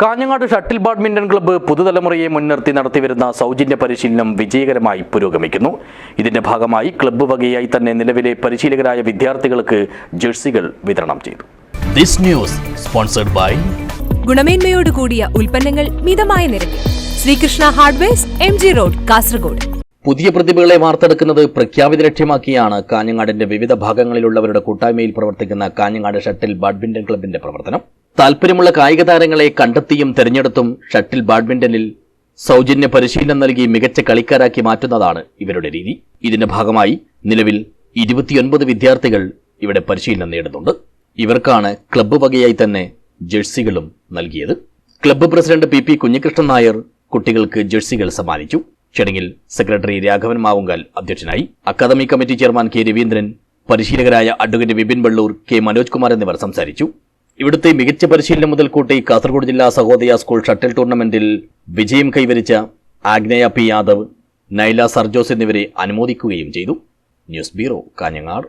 Kanhangad shuttle badminton club പുതുതലമുറയെ മുൻനിർത്തി നടത്തിവരുന്ന സൗജന്യ പരിശീലനം വിജയകരമായി പുരോഗമിക്കുന്നു. ഇതിന്റെ ഭാഗമായി ക്ലബ്ബ് വകയായി തന്നെ നിലവിലെ പരിശീലകരായ വിദ്യാർത്ഥികൾക്ക് ജേഴ്സികൾ വിതരണം ചെയ്തു. ദിസ് ന്യൂസ് സ്പോൺസർഡ് ബൈ ഗുണമേന്മയോട് കൂടിയ ഉൽപ്പന്നങ്ങൾ മിതമായ നിരക്കിൽ. Sreekrishna hardwares M G road Kasaragod. പുതിയ പ്രതിഭകളെ വാർത്തെടുക്കുന്നത് പ്രഖ്യാപിത ലക്ഷ്യമാക്കിയാണ് കാഞ്ഞങ്ങാടിന്റെ വിവിധ ഭാഗങ്ങളിലുള്ളവരുടെ കൂട്ടായ്മയിൽ പ്രവർത്തിക്കുന്ന കാഞ്ഞങ്ങാട് ഷട്ടിൽ ബാഡ്മിന്റൺ ക്ലബിന്റെ പ്രവർത്തനം. താൽപ്പര്യമുള്ള കായിക താരങ്ങളെ കണ്ടെത്തിയും തെരഞ്ഞെടുത്തും ഷട്ടിൽ ബാഡ്മിന്റണിൽ സൗജന്യ പരിശീലനം നൽകി മികച്ച കളിക്കാരാക്കി മാറ്റുന്നതാണ് ഇവരുടെ രീതി. ഇതിന്റെ ഭാഗമായി നിലവിൽ ഇരുപത്തിയൊൻപത് വിദ്യാർത്ഥികൾ ഇവിടെ പരിശീലനം നേടുന്നുണ്ട്. ഇവർക്കാണ് ക്ലബ്ബ് വകയായി തന്നെ ജേഴ്സികളും നൽകിയത്. Club president P P Kunhikrishnan Nair കുട്ടികൾക്ക് ജേഴ്സികൾ സമ്മാനിച്ചു. ചടങ്ങിൽ സെക്രട്ടറി രാഘവൻ മാവുങ്കാൽ അധ്യക്ഷനായി. Academy committee chairman K Raveendran പരിശീലകരായ advocate Vipin ബള്ളൂർ K Manoj Kumar എന്നിവർ സംസാരിച്ചു. ഇവിടുത്തെ മികച്ച പരിശീലനം മുതൽ കൂട്ടി കാസർഗോഡ് ജില്ലാ സഹോദയ സ്കൂൾ ഷട്ടിൽ ടൂർണമെന്റിൽ വിജയം കൈവരിച്ച ആഗ്നേയ പി യാദവ് നൈല സർജോസ് എന്നിവരെ അനുമോദിക്കുകയും ചെയ്തു. News bureau Kanhangad.